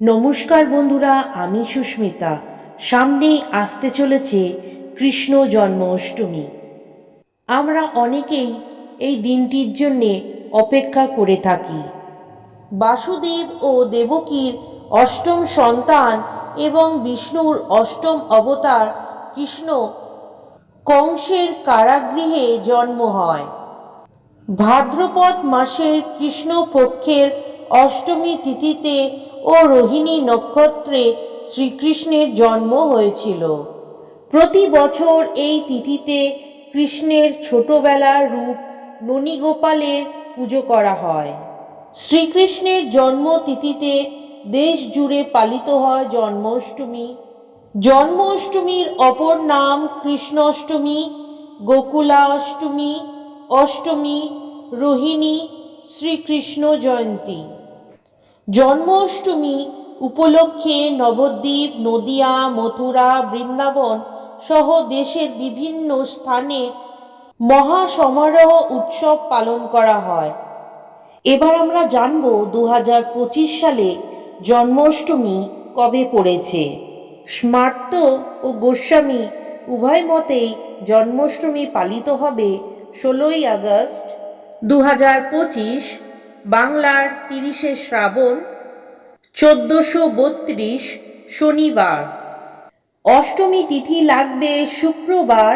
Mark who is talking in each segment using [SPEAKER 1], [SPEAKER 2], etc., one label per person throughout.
[SPEAKER 1] নমস্কার বন্ধুরা, আমি সুস্মিতা। সামনেই আসতে চলেছে কৃষ্ণ জন্মাষ্টমী। আমরা অনেকেই এই দিনটির জন্যে অপেক্ষা করে থাকি। বাসুদেব ও দেবকীর অষ্টম সন্তান এবং বিষ্ণুর অষ্টম অবতার কৃষ্ণ কংসের কারাগৃহে জন্ম হয়। ভাদ্রপদ মাসের কৃষ্ণপক্ষের অষ্টমী তিথিতে ও রোহিণী নক্ষত্রে শ্রীকৃষ্ণের জন্ম হয়েছিল। প্রতি বছর এই তিথিতে কৃষ্ণের ছোটবেলার রূপ ননীগোপালের পুজো করা হয়। শ্রীকৃষ্ণের জন্ম তিথিতে দেশ জুড়ে পালিত হয় জন্মাষ্টমী। জন্মাষ্টমীর অপর নাম কৃষ্ণাষ্টমী, গোকুলাষ্টমী, অষ্টমী, রোহিণী, শ্রীকৃষ্ণ জয়ন্তী। জন্মাষ্টমী উপলক্ষে নবদ্বীপ, নদিয়া, মথুরা, বৃন্দাবন সহ দেশের বিভিন্ন স্থানে মহাসমারোহ উৎসব পালন করা হয়। এবার আমরা জানব দু হাজার পঁচিশ সালে জন্মাষ্টমী কবে পড়েছে। স্মার্ত ও গোস্বামী উভয় মতেই জন্মাষ্টমী পালিত হবে ষোলোই আগস্ট দু হাজার পঁচিশ বাংলার তিরিশে শ্রাবণ চোদ্দোশো বত্রিশ শনিবার। অষ্টমী তিথি লাগবে শুক্রবার,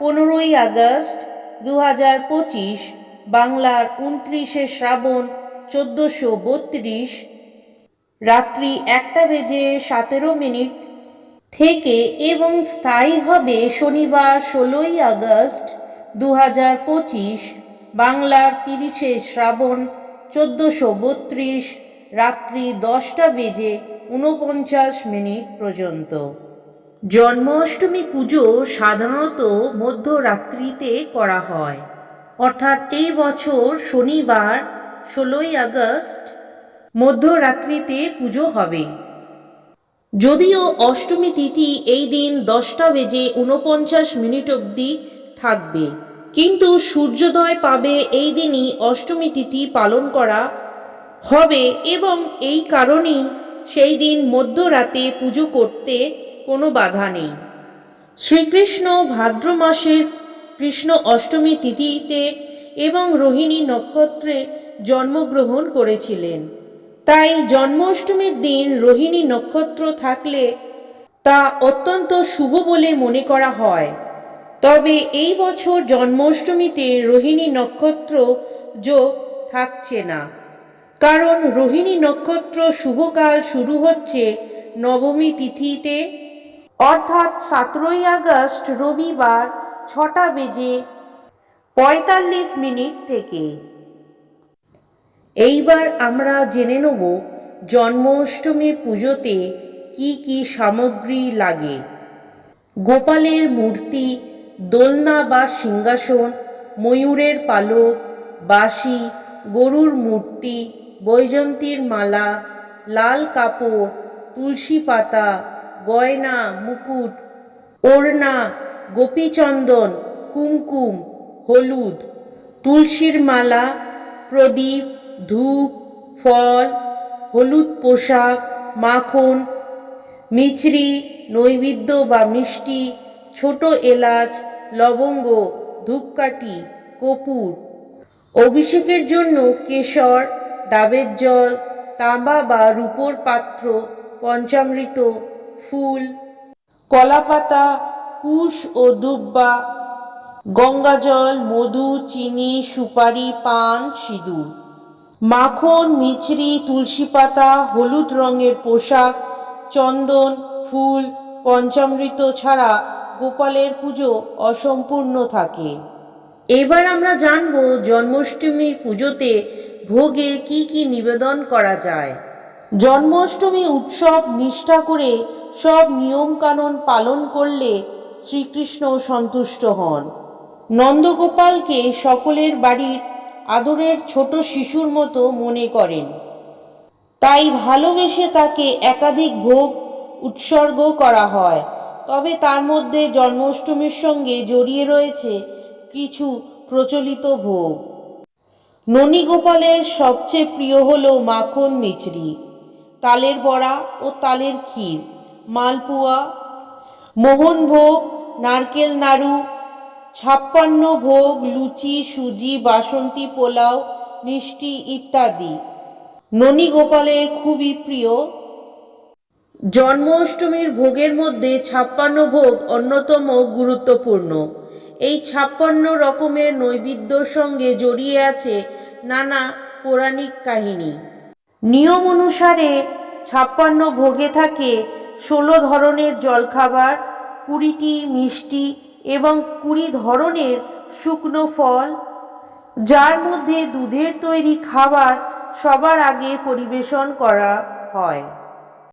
[SPEAKER 1] পনেরোই আগস্ট দু হাজার পঁচিশ, বাংলার উনত্রিশে শ্রাবণ চোদ্দোশো বত্রিশ। রাত্রি একটা বেজে সতেরো মিনিট থেকে এবং স্থায়ী হবে শনিবার ষোলোই আগস্ট দু হাজার পঁচিশ, বাংলার তিরিশে শ্রাবণ চোদ্দোশো বত্রিশ, রাত্রি দশটা বেজে ঊনপঞ্চাশ মিনিট পর্যন্ত। জন্মাষ্টমী পুজো সাধারণত মধ্যরাত্রিতে করা হয়। অর্থাৎ এই বছর শনিবার, ষোলোই আগস্ট মধ্যরাত্রিতে পুজো হবে। যদিও অষ্টমী তিথি এই দিন দশটা বেজে ঊনপঞ্চাশ মিনিট অবধি থাকবে। কিন্তু সূর্যোদয় পাবে এই দিনই অষ্টমী তিথি পালন করা হবে এবং এই কারণেই সেই দিন মধ্যরাতে পুজো করতে কোনো বাধা নেই। শ্রীকৃষ্ণ ভাদ্র মাসের কৃষ্ণ অষ্টমী তিথিতে এবং রোহিণী নক্ষত্রে জন্মগ্রহণ করেছিলেন। তাই জন্মাষ্টমীর দিন রোহিণী নক্ষত্র থাকলে তা অত্যন্ত শুভ বলে মনে করা হয়। তবে এই বছর জন্মাষ্টমীতে রোহিণী নক্ষত্র যোগ থাকছে না। কারণ রোহিণী নক্ষত্র শুভকাল শুরু হচ্ছে নবমী তিথিতে। অর্থাৎ সতেরোই আগস্ট রবিবার ছটা বেজে পঁয়তাল্লিশ মিনিট থেকে। এইবার আমরা জেনে নেব জন্মাষ্টমীর পুজোতে কি কি সামগ্রী লাগে। গোপালের মূর্তি দোলনা বা সিংহাসন, ময়ূরের পালক, বাঁশি, গরুর মূর্তি বৈজন্তীর মালা, লাল কাপড়, তুলসী পাতা, গয়না, মুকুট, ওড়না, গোপীচন্দন, কুমকুম, হলুদ, তুলসীর মালা, প্রদীপ, ধূপ, ফল, হলুদ পোশাক, মাখন, মিছরি, নৈবেদ্য বা মিষ্টি ছোট এলাচ, লবঙ্গ, ধূপকাঠি, কপুর, অভিষেকের জন্য কেশর, ডাবের জল, তাঁবা বা রূপোর পাত্র, পঞ্চামৃত, ফুল, কলাপাতা, কুশ ও দুব্বা, গঙ্গাজল, মধু, চিনি, সুপারি, পান, সিঁদুর। মাখন, মিছরি, তুলসী পাতা, হলুদ রঙের পোশাক, চন্দন, ফুল, পঞ্চামৃত ছাড়া গোপালের পুজো অসম্পূর্ণ থাকে। এবার আমরা জানব জন্মাষ্টমী পুজোতে ভোগে কি কি নিবেদন করা যায়। জন্মাষ্টমী উৎসব নিষ্ঠা করে সব নিয়মকানুন পালন করলে শ্রীকৃষ্ণ সন্তুষ্ট হন। নন্দগোপালকে সকলের বাড়ির আদরের ছোট শিশুর মতো মনে করেন। তাই ভালোবেসে তাকে একাধিক ভোগ উৎসর্গ করা হয়। তবে তার মধ্যে জন্মাষ্টমীর সঙ্গে জড়িয়ে রয়েছে কিছু প্রচলিত ভোগ। ননীগোপালের সবচেয়ে প্রিয় হল মাখন মিচড়ি তালের বড়া ও তালের ক্ষীর, মালপোয়া মোহনভোগ নারকেল নাড়ু, ছাপ্পান্ন ভোগ, লুচি, সুজি, বাসন্তী পোলাও, মিষ্টি ইত্যাদি। ননী গোপালের খুবই প্রিয় জন্মাষ্টমীর ভোগের মধ্যে ছাপ্পান্ন ভোগ অন্যতম গুরুত্বপূর্ণ। এই ছাপ্পান্ন রকমের নৈবেদ্যর সঙ্গে জড়িয়ে আছে নানা পৌরাণিক কাহিনী। নিয়ম অনুসারে ছাপ্পান্ন ভোগে থাকে ষোলো ধরনের জলখাবার, কুড়িটি মিষ্টি এবং কুড়ি ধরনের শুকনো ফল। যার মধ্যে দুধের তৈরি খাবার সবার আগে পরিবেশন করা হয়।